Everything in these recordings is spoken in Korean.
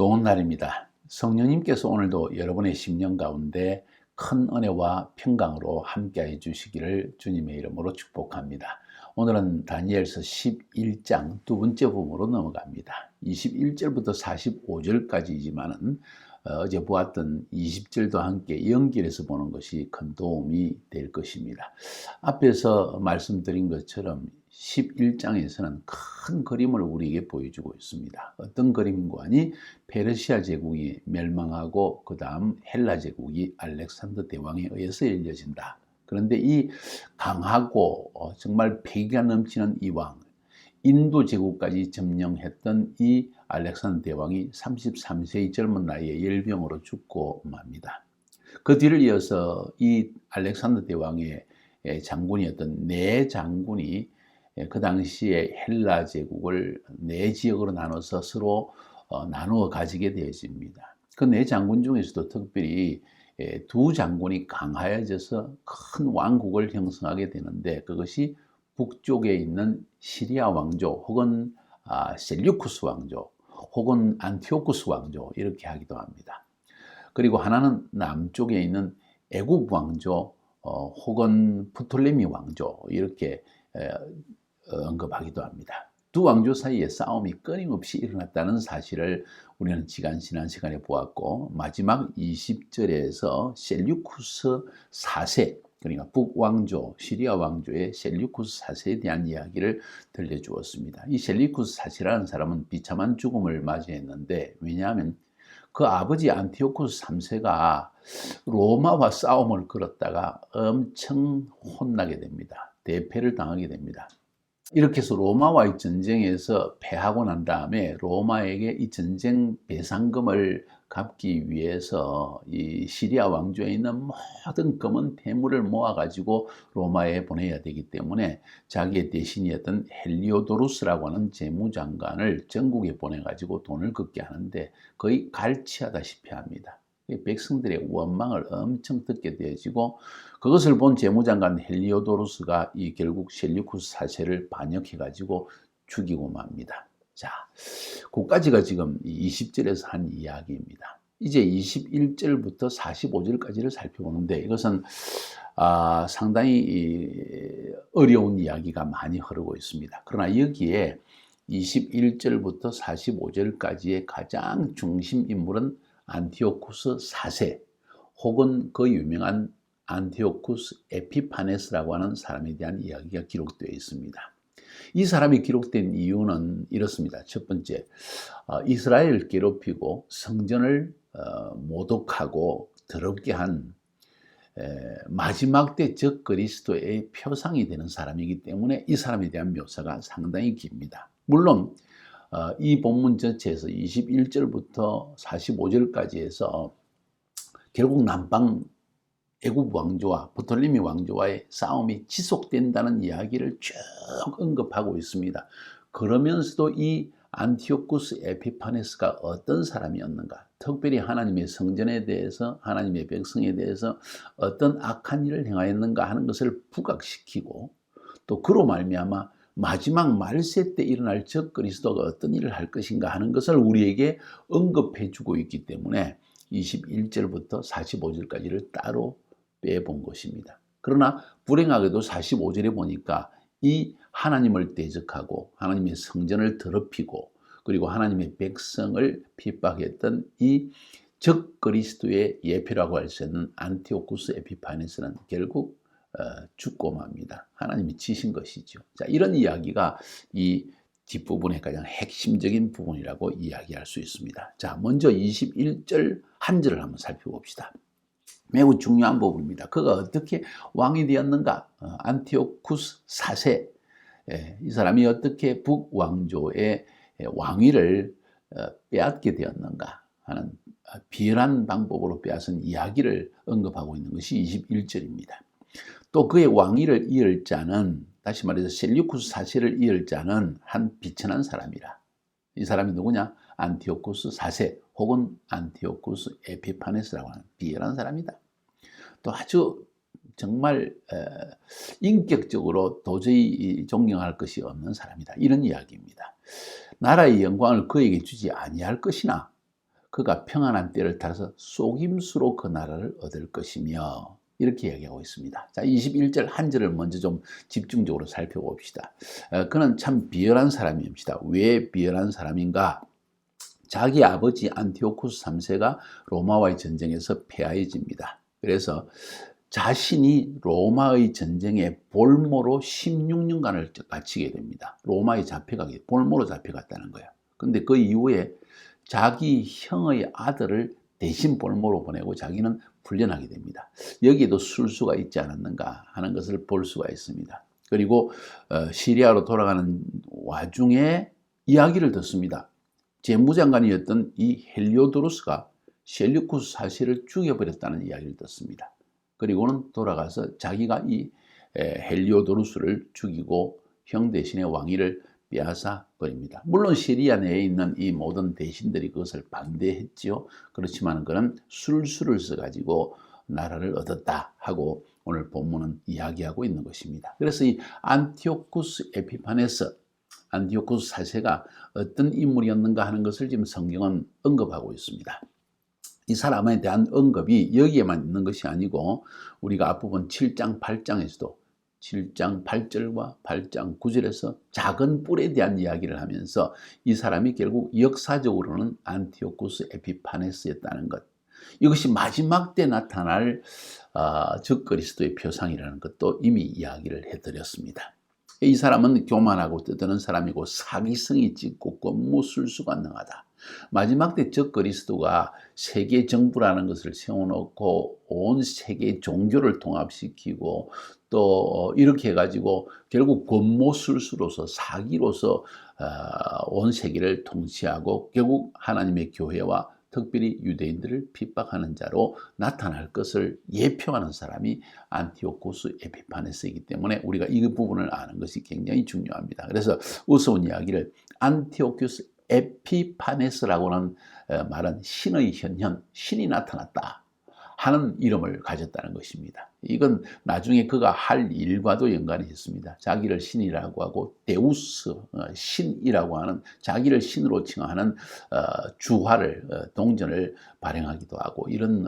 좋은 날입니다. 성령님께서 오늘도 여러분의 심령 가운데 큰 은혜와 평강으로 함께해 주시기를 주님의 이름으로 축복합니다. 오늘은 다니엘서 11장 두 번째 부분으로 넘어갑니다. 21절부터 45절까지이지만은 어, 어제 보았던 20절도 함께 연결해서 보는 것이 큰 도움이 될 것입니다. 앞에서 말씀드린 것처럼 11장에서는 큰 그림을 우리에게 보여주고 있습니다. 어떤 그림인고 하니 페르시아 제국이 멸망하고 그 다음 헬라 제국이 알렉산더 대왕에 의해서 열려진다. 그런데 이 강하고 어, 정말 패기가 넘치는 이 왕, 인도 제국까지 점령했던 이 알렉산더 대왕이 33세의 젊은 나이에 열병으로 죽고 맙니다. 그 뒤를 이어서 이 알렉산더 대왕의 장군이었던 네 장군이 그 당시에 헬라 제국을 네 지역으로 나눠서 서로 어, 나누어 가지게 되어집니다. 그 네 장군 중에서도 특별히 두 장군이 강하여져서 큰 왕국을 형성하게 되는데 그것이 북쪽에 있는 시리아 왕조 혹은 아, 셀류쿠스 왕조 혹은 안티오쿠스 왕조 이렇게 하기도 합니다. 그리고 하나는 남쪽에 있는 애국 왕조 어, 혹은 프톨레미 왕조 이렇게 에, 언급하기도 합니다. 두 왕조 사이에 싸움이 끊임없이 일어났다는 사실을 우리는 지난 지난 시간에 보았고 마지막 20절에서 셀류쿠스 4세 그러니까 북왕조, 시리아 왕조의 셀리쿠스 4세에 대한 이야기를 들려주었습니다. 이 셀리쿠스 4세라는 사람은 비참한 죽음을 맞이했는데 왜냐하면 그 아버지 안티오쿠스 3세가 로마와 싸움을 걸었다가 엄청 혼나게 됩니다. 대패를 당하게 됩니다. 이렇게 해서 로마와의 전쟁에서 패하고 난 다음에 로마에게 이 전쟁 배상금을 갚기 위해서 이 시리아 왕조에 있는 모든 검은 폐물을 모아가지고 로마에 보내야 되기 때문에 자기의 대신이었던 헬리오도루스라고 하는 재무장관을 전국에 보내가지고 돈을 걷게 하는데 거의 갈취하다시피 합니다. 백성들의 원망을 엄청 듣게 되어지고 그것을 본 재무장관 헬리오도루스가 이 결국 셀리쿠스 사세를 반역해가지고 죽이고 맙니다. 자, 그까지가 지금 20절에서 한 이야기입니다. 이제 21절부터 45절까지를 살펴보는데 이것은 아, 상당히 어려운 이야기가 많이 흐르고 있습니다. 그러나 여기에 21절부터 45절까지의 가장 중심 인물은 안티오쿠스 4세 혹은 그 유명한 안티오쿠스 에피파네스라고 하는 사람에 대한 이야기가 기록되어 있습니다. 이 사람이 기록된 이유는 이렇습니다. 첫 번째, 어, 이스라엘을 괴롭히고 성전을 어, 모독하고 더럽게 한 마지막 때 적 그리스도의 표상이 되는 사람이기 때문에 이 사람에 대한 묘사가 상당히 깁니다. 물론 어, 이 본문 전체에서 21절부터 45절까지 해서 결국 남방 애국 왕조와 부톨리미 왕조와의 싸움이 지속된다는 이야기를 쭉 언급하고 있습니다. 그러면서도 이 안티오쿠스 에피파네스가 어떤 사람이었는가? 특별히 하나님의 성전에 대해서 하나님의 백성에 대해서 어떤 악한 일을 행하였는가 하는 것을 부각시키고 또 그로 말미암아 마지막 말세 때 일어날 적 그리스도가 어떤 일을 할 것인가 하는 것을 우리에게 언급해 주고 있기 때문에 21절부터 45절까지를 따로 빼본 것입니다. 그러나 불행하게도 45절에 보니까 이 하나님을 대적하고 하나님의 성전을 더럽히고 그리고 하나님의 백성을 핍박했던 이 적 그리스도의 예표라고 할 수 있는 안티오쿠스 에피파네스는 결국 어, 죽고 맙니다. 하나님이 치신 것이죠. 자, 이런 이야기가 이 뒷부분의 가장 핵심적인 부분이라고 이야기할 수 있습니다. 자, 먼저 21절 한 절을 한번 살펴봅시다. 매우 중요한 부분입니다. 그가 어떻게 왕이 되었는가? 어, 안티오쿠스 4세. 예, 이 사람이 어떻게 북왕조의 왕위를 어, 빼앗게 되었는가 하는 비열한 방법으로 빼앗은 이야기를 언급하고 있는 것이 21절입니다. 또 그의 왕위를 이을 자는 다시 말해서 셀류쿠스 사세를 이을 자는 한 비천한 사람이라. 이 사람이 누구냐? 안티오쿠스 4세 혹은 안티오쿠스 에피파네스라고 하는 비열한 사람이다. 또 아주 정말 인격적으로 도저히 존경할 것이 없는 사람이다. 이런 이야기입니다. 나라의 영광을 그에게 주지 아니할 것이나 그가 평안한 때를 타서 속임수로 그 나라를 얻을 것이며 이렇게 얘기하고 있습니다. 자, 21절 한 절을 먼저 좀 집중적으로 살펴봅시다. 어, 그는 참 비열한 사람입니다. 왜 비열한 사람인가? 자기 아버지 안티오쿠스 3세가 로마와의 전쟁에서 패하여집니다. 그래서 자신이 로마의 전쟁에 볼모로 16년간을 갇히게 됩니다. 로마에 잡혀가게 볼모로 잡혀갔다는 거예요. 근데 그 이후에 자기 형의 아들을 대신 볼모로 보내고 자기는 풀려나게 됩니다. 여기에도 술수가 있지 않았는가 하는 것을 볼 수가 있습니다. 그리고 어, 시리아로 돌아가는 와중에 이야기를 듣습니다. 재무장관이었던 이 헬리오도루스가 셀류쿠스 사실을 죽여버렸다는 이야기를 듣습니다. 그리고는 돌아가서 자기가 이 헬리오도루스를 죽이고 형 대신에 왕위를 빼앗아 버립니다. 물론 시리아 내에 있는 이 모든 대신들이 그것을 반대했지요. 그렇지만 그는 술수를 써가지고 나라를 얻었다 하고 오늘 본문은 이야기하고 있는 것입니다. 그래서 이 안티오쿠스 에피파네스, 안티오쿠스 사세가 어떤 인물이었는가 하는 것을 지금 성경은 언급하고 있습니다. 이 사람에 대한 언급이 여기에만 있는 것이 아니고 우리가 앞부분 7장, 8장에서도 7장 8절과 8장 9절에서 작은 뿔에 대한 이야기를 하면서 이 사람이 결국 역사적으로는 안티오쿠스 에피파네스였다는 것. 이것이 마지막 때 나타날 어, 적 그리스도의 표상이라는 것도 이미 이야기를 해드렸습니다. 이 사람은 교만하고 뜨드는 사람이고 사기성이 짙고 겉무술수가 능하다. 마지막 때 적 그리스도가 세계 정부라는 것을 세워놓고 온 세계 종교를 통합시키고 또 이렇게 해가지고 결국 권모술수로서 사기로서 어, 온 세계를 통치하고 결국 하나님의 교회와 특별히 유대인들을 핍박하는 자로 나타날 것을 예표하는 사람이 안티오코스 에피파네스이기 때문에 우리가 이 부분을 아는 것이 굉장히 중요합니다. 그래서 우스운 이야기를 안티오코스 에피파네스라고는 어, 말은 신의 현현, 신이 나타났다 하는 이름을 가졌다는 것입니다. 이건 나중에 그가 할 일과도 연관이 있습니다. 자기를 신이라고 하고 데우스, 어, 신이라고 하는 자기를 신으로 칭하는 어, 주화를, 동전을 발행하기도 하고 이런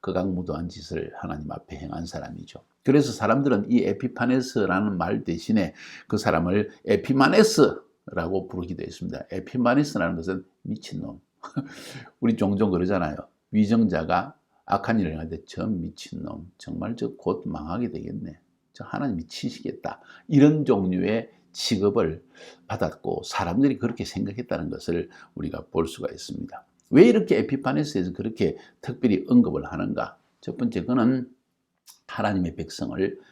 극악무도한 짓을 하나님 앞에 행한 사람이죠. 그래서 사람들은 이 에피파네스라는 말 대신에 그 사람을 에피마네스 라고 부르기도 했습니다. 에피마니스라는 것은 미친놈. 우리 종종 그러잖아요. 위정자가 악한 일을 하는데 저 미친놈. 정말 저 곧 망하게 되겠네. 저 하나님 미치시겠다. 이런 종류의 직업을 받았고 사람들이 그렇게 생각했다는 것을 우리가 볼 수가 있습니다. 왜 이렇게 에피파네스에서 그렇게 특별히 언급을 하는가? 첫 번째 그는 하나님의 백성을 어,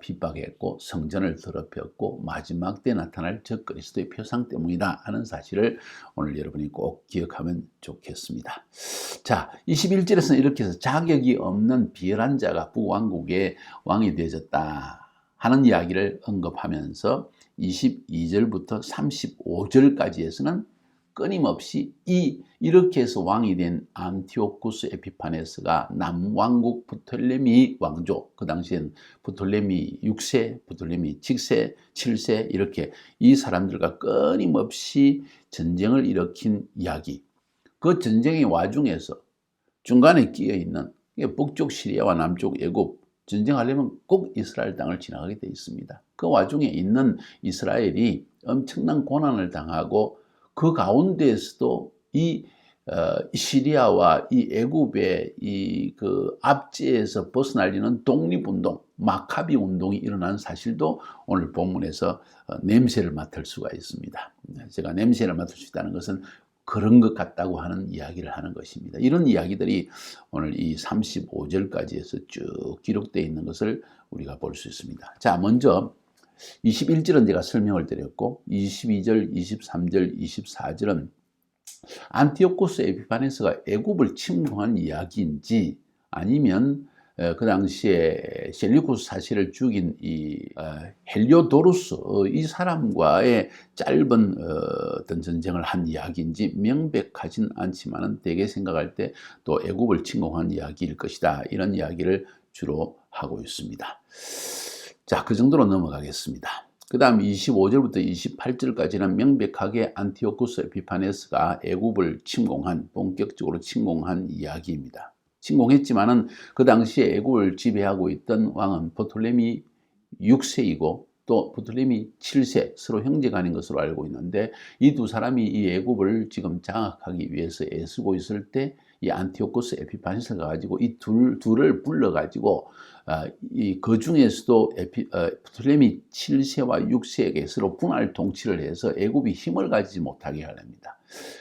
핍박했고 성전을 더럽혔고 마지막 때 나타날 적 그리스도의 표상 때문이다 하는 사실을 오늘 여러분이 꼭 기억하면 좋겠습니다. 자, 21절에서는 이렇게 해서 자격이 없는 비열한 자가 부왕국의 왕이 되어졌다 하는 이야기를 언급하면서 22절부터 35절까지에서는 끊임없이 이 이렇게 해서 왕이 된 안티오쿠스 에피파네스가 남왕국 부톨레미 왕조 그 당시엔 부톨레미 6세, 부톨레미 7세, 7세 이렇게 이 사람들과 끊임없이 전쟁을 일으킨 이야기. 그 전쟁의 와중에서 중간에 끼어 있는 북쪽 시리아와 남쪽 애굽 전쟁하려면 꼭 이스라엘 땅을 지나가게 되어 있습니다. 그 와중에 있는 이스라엘이 엄청난 고난을 당하고 그 가운데에서도 이 어, 시리아와 이 애굽의 이 그 압제에서 벗어나려는 독립운동, 마카비 운동이 일어난 사실도 오늘 본문에서 어, 냄새를 맡을 수가 있습니다. 제가 냄새를 맡을 수 있다는 것은 그런 것 같다고 하는 이야기를 하는 것입니다. 이런 이야기들이 오늘 이 35절까지 해서 쭉 기록되어 있는 것을 우리가 볼 수 있습니다. 자, 먼저 21절은 제가 설명을 드렸고 22절, 23절, 24절은 안티오코스 에피파네스가 애굽을 침공한 이야기인지 아니면 어, 그 당시에 셀리쿠스 사실을 죽인 이 어, 헬리오도루스 어, 이 사람과의 짧은 어떤 전쟁을 한 이야기인지 명백하진 않지만은 대개 생각할 때 또 애굽을 침공한 이야기일 것이다 이런 이야기를 주로 하고 있습니다. 자, 그 정도로 넘어가겠습니다. 그 다음 25절부터 28절까지는 명백하게 안티오쿠스 에피파네스가 애굽을 침공한 본격적으로 침공한 이야기입니다. 침공했지만은 그 당시에 애굽을 지배하고 있던 왕은 포톨레미 6세이고 또 부틀림이 7세 서로 형제간인 것으로 알고 있는데 이 두 사람이 이 애굽을 지금 장악하기 위해서 애쓰고 있을 때 이 안티오코스 에피파니스가 가지고 이 둘 둘을 불러 가지고 그 중에서도 에피 어, 부틀림이 7세와 6세에게 서로 분할 통치를 해서 애굽이 힘을 가지지 못하게 하렵니다.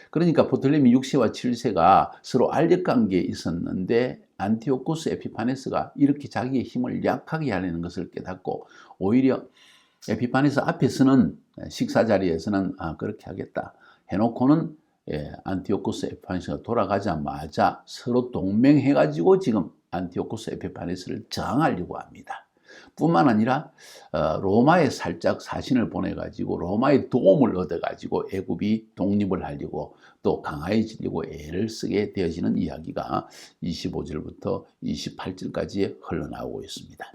그러니까 포틀레미 6세와 7세가 서로 알력 관계에 있었는데 안티오코스 에피파네스가 이렇게 자기의 힘을 약하게 하려는 것을 깨닫고 오히려 에피파네스 앞에서는 식사 자리에서는 아 그렇게 하겠다 해놓고는 예, 안티오코스 에피파네스가 돌아가자마자 서로 동맹해가지고 지금 안티오코스 에피파네스를 저항하려고 합니다. 뿐만 아니라 어, 로마에 살짝 사신을 보내가지고 로마의 도움을 얻어가지고 애굽이 독립을 하려고 또 강화해지려고 애를 쓰게 되어지는 이야기가 25절부터 28절까지 흘러나오고 있습니다.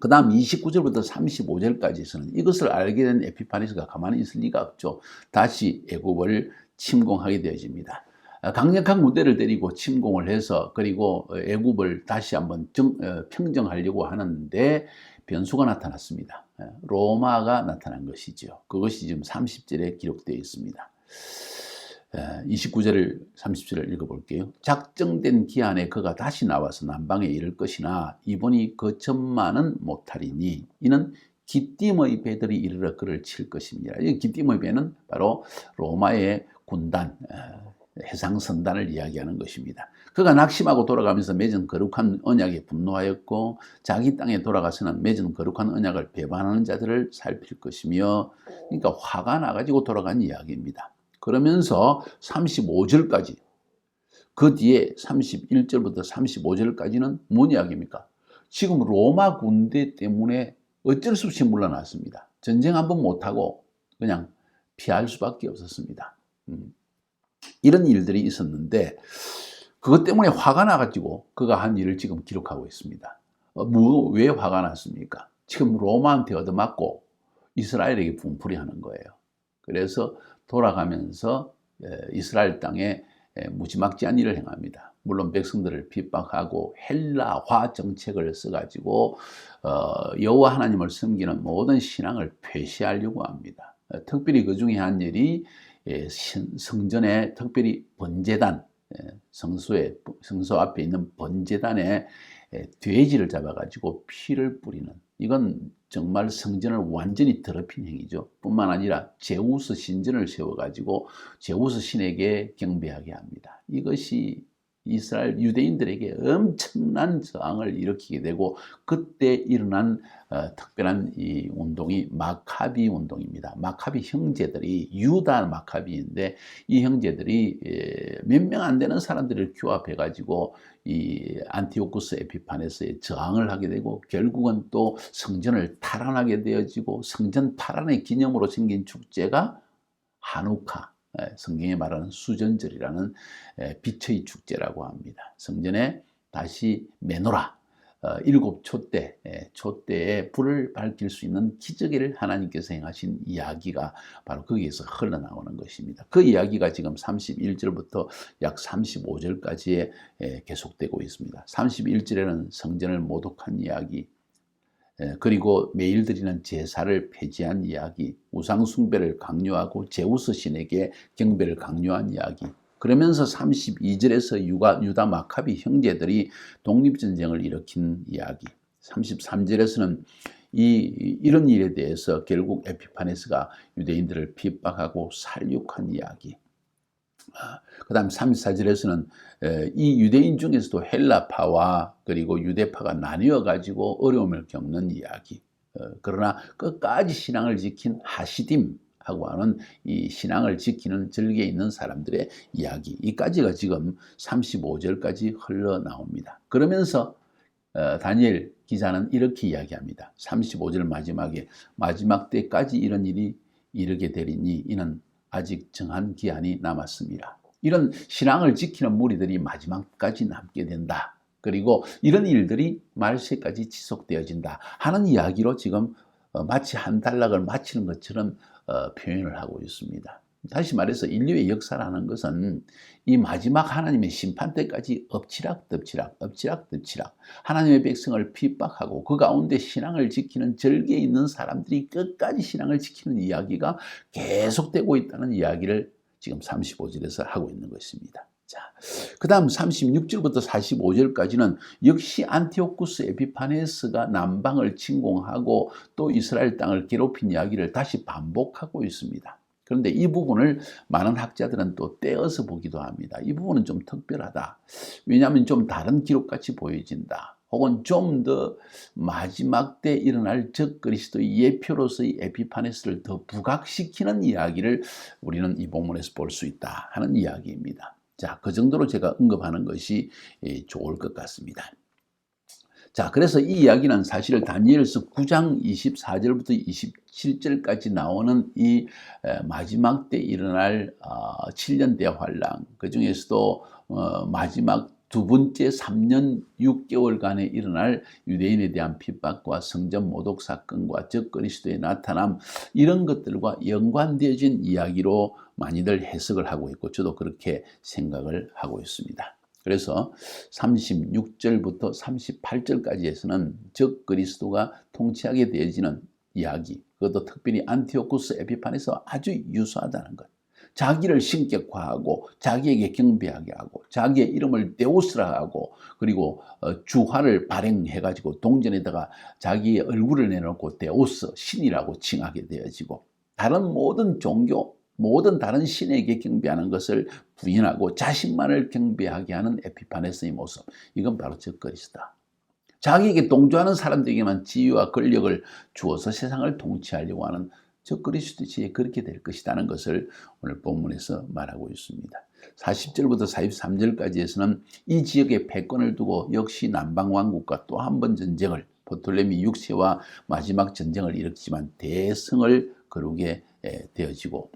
그 다음 29절부터 35절까지에서는 이것을 알게 된 에피파니스가 가만히 있을 리가 없죠. 다시 애굽을 침공하게 되어집니다. 아, 강력한 무대를 때리고 침공을 해서 그리고 애굽을 다시 한번 정, 어, 평정하려고 하는데 변수가 나타났습니다. 예, 로마가 나타난 것이죠. 그것이 지금 30절에 기록되어 있습니다. 29절을 30절을 읽어볼게요. 작정된 기한에 그가 다시 나와서 남방에 이를 것이나 이번이 거점만은 못하리니 이는 기띔의 배들이 이르러 그를 칠 것입니다. 이 기띔의 배는 바로 로마의 군단, 해상선단을 이야기하는 것입니다. 그가 낙심하고 돌아가면서 맺은 거룩한 언약에 분노하였고 자기 땅에 돌아가서는 맺은 거룩한 언약을 배반하는 자들을 살필 것이며 그러니까 화가 나가지고 돌아간 이야기입니다. 그러면서 35절까지 그 뒤에 31절부터 35절까지는 뭔 이야기입니까? 지금 로마 군대 때문에 어쩔 수 없이 물러났습니다. 전쟁 한번 못하고 그냥 피할 수밖에 없었습니다. 음. 이런 일들이 있었는데 그것 때문에 화가 나가지고 그가 한 일을 지금 기록하고 있습니다. 어, 뭐, 왜 화가 났습니까? 지금 로마한테 얻어맞고 이스라엘에게 분풀이 하는 거예요. 그래서 돌아가면서 이스라엘 땅에 무지막지한 일을 행합니다. 물론 백성들을 핍박하고 헬라화 정책을 써가지고 어, 여호와 하나님을 섬기는 모든 신앙을 폐시하려고 합니다. 특별히 그 중에 한 일이 성전에 특별히 번제단 성소에 성소 앞에 있는 번제단에 돼지를 잡아가지고 피를 뿌리는 이건 정말 성전을 완전히 더럽힌 행위죠. 뿐만 아니라 제우스 신전을 세워가지고 제우스 신에게 경배하게 합니다. 이것이 이스라엘 유대인들에게 엄청난 저항을 일으키게 되고 그때 일어난 어, 특별한 이 운동이 마카비 운동입니다. 마카비 형제들이 유다 마카비인데 이 형제들이 몇 명 안 되는 사람들을 규합해 가지고 이 안티오쿠스 에피파네스에 저항을 하게 되고 결국은 또 성전을 탈환하게 되어지고 성전 탈환의 기념으로 생긴 축제가 한우카 성경에 말하는 수전절이라는 빛의 축제라고 합니다. 성전에 다시 메노라 어, 일곱 촛대, 촛대에 불을 밝힐 수 있는 기적을 하나님께서 행하신 이야기가 바로 거기에서 흘러나오는 것입니다. 그 이야기가 지금 31절부터 약 35절까지에 계속되고 있습니다. 31절에는 성전을 모독한 이야기, 예, 그리고 매일 드리는 제사를 폐지한 이야기, 우상 숭배를 강요하고 제우스 신에게 경배를 강요한 이야기. 그러면서 32절에서 유가, 유다 마카비 형제들이 독립전쟁을 일으킨 이야기. 33절에서는 이, 이런 일에 대해서 결국 에피파네스가 유대인들을 핍박하고 살육한 이야기. 아, 그 다음 34절에서는 이 유대인 중에서도 헬라파와 그리고 유대파가 나뉘어 가지고 어려움을 겪는 이야기. 어, 그러나 끝까지 신앙을 지킨 하시딤 하고 하는 이 신앙을 지키는 절개에 있는 사람들의 이야기. 이까지가 지금 35절까지 흘러나옵니다. 그러면서 어, 다니엘 기자는 이렇게 이야기합니다. 35절 마지막에 마지막 때까지 이런 일이 이르게 되리니 이는 아직 정한 기한이 남았습니다. 이런 신앙을 지키는 무리들이 마지막까지 남게 된다. 그리고 이런 일들이 말세까지 지속되어진다 하는 이야기로 지금 어, 마치 한 단락을 마치는 것처럼 어, 표현을 하고 있습니다. 다시 말해서 인류의 역사라는 것은 이 마지막 하나님의 심판 때까지 엎치락덮치락, 엎치락덮치락 하나님의 백성을 핍박하고 그 가운데 신앙을 지키는 절개에 있는 사람들이 끝까지 신앙을 지키는 이야기가 계속되고 있다는 이야기를 지금 35절에서 하고 있는 것입니다. 자, 그 다음 36절부터 45절까지는 역시 안티오쿠스 에피파네스가 남방을 침공하고 또 이스라엘 땅을 괴롭힌 이야기를 다시 반복하고 있습니다. 그런데 이 부분을 많은 학자들은 또 떼어서 보기도 합니다. 이 부분은 좀 특별하다. 왜냐하면 좀 다른 기록같이 보여진다. 혹은 좀 더 마지막 때 일어날 적 그리스도의 예표로서의 에피파네스를 더 부각시키는 이야기를 우리는 이 본문에서 볼 수 있다 하는 이야기입니다. 자, 그 정도로 제가 언급하는 것이 예, 좋을 것 같습니다. 자, 그래서 이 이야기는 사실 다니엘서 9장 24절부터 27절까지 나오는 이 마지막 때 일어날 7년 어, 대환란, 그 중에서도 어, 마지막 두 번째 3년 6개월간에 일어날 유대인에 대한 핍박과 성전 모독 사건과 적 그리스도의 나타남 이런 것들과 연관되어진 이야기로 많이들 해석을 하고 있고 저도 그렇게 생각을 하고 있습니다. 그래서 36절부터 38절까지에서는 적 그리스도가 통치하게 되어지는 이야기, 그것도 특별히 안티오쿠스 에피판에서 아주 유사하다는 것. 자기를 신격화하고 자기에게 경배하게 하고 자기의 이름을 데오스라 하고 그리고 어, 주화를 발행해 가지고 동전에다가 자기의 얼굴을 내놓고 데오스 신이라고 칭하게 되어지고 다른 모든 종교 모든 다른 신에게 경배하는 것을 부인하고 자신만을 경배하게 하는 에피파네스의 모습 이건 바로 적그리스다. 자기에게 동조하는 사람들에게만 지위와 권력을 주어서 세상을 통치하려고 하는 저 그리스도지에 그렇게 될 것이라는 것을 오늘 본문에서 말하고 있습니다. 40절부터 43절까지에서는 이 지역의 패권을 두고 역시 남방왕국과 또 한 번 전쟁을 포톨레미 6세와 마지막 전쟁을 일으키지만 대승을 거루게 되어지고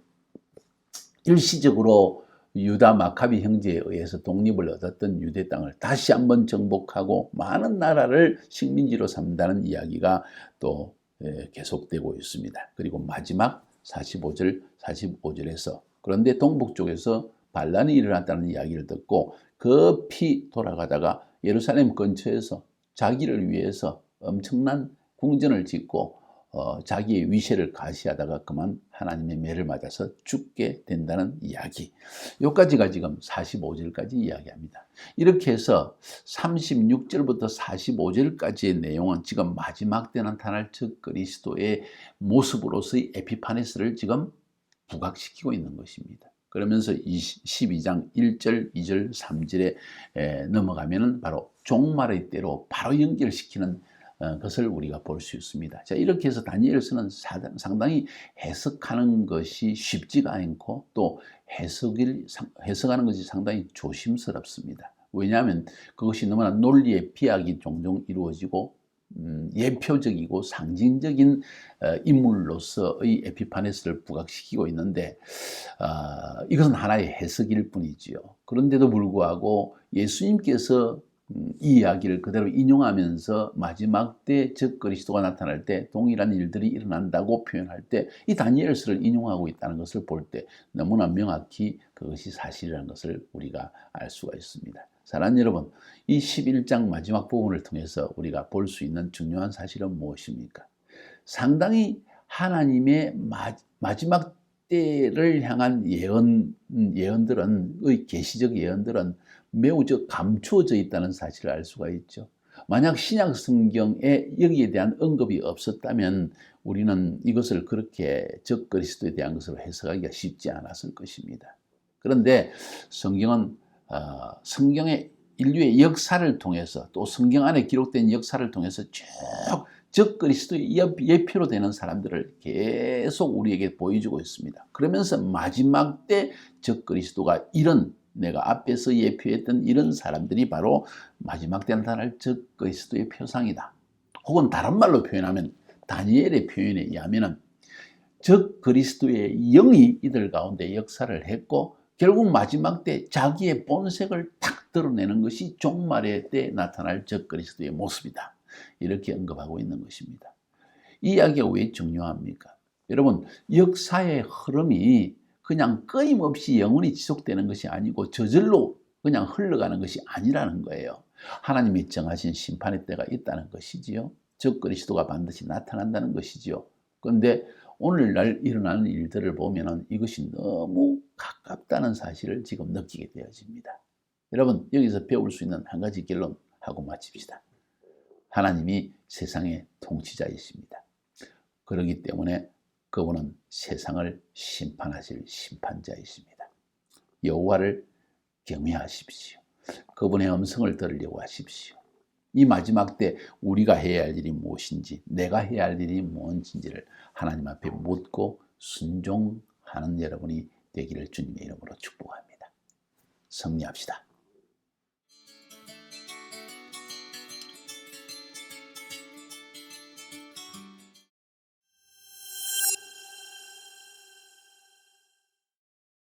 일시적으로 유다 마카비 형제에 의해서 독립을 얻었던 유대 땅을 다시 한번 정복하고 많은 나라를 식민지로 삼다는 이야기가 또 예, 계속되고 있습니다. 그리고 마지막 45절, 45절에서 그런데 동북 쪽에서 반란이 일어났다는 이야기를 듣고 급히 돌아가다가 예루살렘 근처에서 자기를 위해서 엄청난 궁전을 짓고 어, 자기의 위세를 가시하다가 그만 하나님의 매를 맞아서 죽게 된다는 이야기. 여기까지가 지금 45절까지 이야기합니다. 이렇게 해서 36절부터 45절까지의 내용은 지금 마지막 때 나타날 즉 그리스도의 모습으로서의 에피파네스를 지금 부각시키고 있는 것입니다. 그러면서 12장 1절, 2절, 3절에 넘어가면은 바로 종말의 때로 바로 연결시키는 어, 것을 우리가 볼 수 있습니다. 자, 이렇게 해서 다니엘서는 상당히 해석하는 것이 쉽지가 않고 또 해석을, 해석하는 것이 상당히 조심스럽습니다. 왜냐하면 그것이 너무나 논리의 비약이 종종 이루어지고 음, 예표적이고 상징적인 어, 인물로서의 에피파네스를 부각시키고 있는데 어, 이것은 하나의 해석일 뿐이지요. 그런데도 불구하고 예수님께서 음, 이 이야기를 그대로 인용하면서 마지막 때적 그리스도가 나타날 때 동일한 일들이 일어난다고 표현할 때 이 다니엘서를 인용하고 있다는 것을 볼 때 너무나 명확히 그것이 사실이라는 것을 우리가 알 수가 있습니다. 사랑하는 여러분, 이 11장 마지막 부분을 통해서 우리가 볼 수 있는 중요한 사실은 무엇입니까? 상당히 하나님의 마, 마지막 때를 향한 예언, 예언들은, 의 계시적 예언들은 매우 저 감추어져 있다는 사실을 알 수가 있죠. 만약 신약 성경에 여기에 대한 언급이 없었다면 우리는 이것을 그렇게 적 그리스도에 대한 것으로 해석하기가 쉽지 않았을 것입니다. 그런데 성경은 어, 성경의 인류의 역사를 통해서 또 성경 안에 기록된 역사를 통해서 쭉적 그리스도의 예표로 되는 사람들을 계속 우리에게 보여주고 있습니다. 그러면서 마지막 때적 그리스도가 이런 내가 앞에서 예표했던 이런 사람들이 바로 마지막 때 나타날 적 그리스도의 표상이다. 혹은 다른 말로 표현하면 다니엘의 표현에 의하면 적 그리스도의 영이 이들 가운데 역사를 했고 결국 마지막 때 자기의 본색을 탁 드러내는 것이 종말의 때 나타날 적 그리스도의 모습이다. 이렇게 언급하고 있는 것입니다. 이 이야기가 왜 중요합니까? 여러분, 역사의 흐름이 그냥 끊임없이 영원히 지속되는 것이 아니고 저절로 그냥 흘러가는 것이 아니라는 거예요. 하나님이 정하신 심판의 때가 있다는 것이지요. 즉 그리스도가 반드시 나타난다는 것이지요. 그런데 오늘날 일어나는 일들을 보면은 이것이 너무 가깝다는 사실을 지금 느끼게 되어집니다. 여러분 여기서 배울 수 있는 한 가지 결론하고 마칩시다. 하나님이 세상의 통치자이십니다. 그러기 때문에 그분은 세상을 심판하실 심판자이십니다. 여호와를 경외하십시오. 그분의 음성을 들으려고 하십시오. 이 마지막 때 우리가 해야 할 일이 무엇인지, 내가 해야 할 일이 무엇인지를 하나님 앞에 묻고 순종하는 여러분이 되기를 주님의 이름으로 축복합니다. 승리합시다.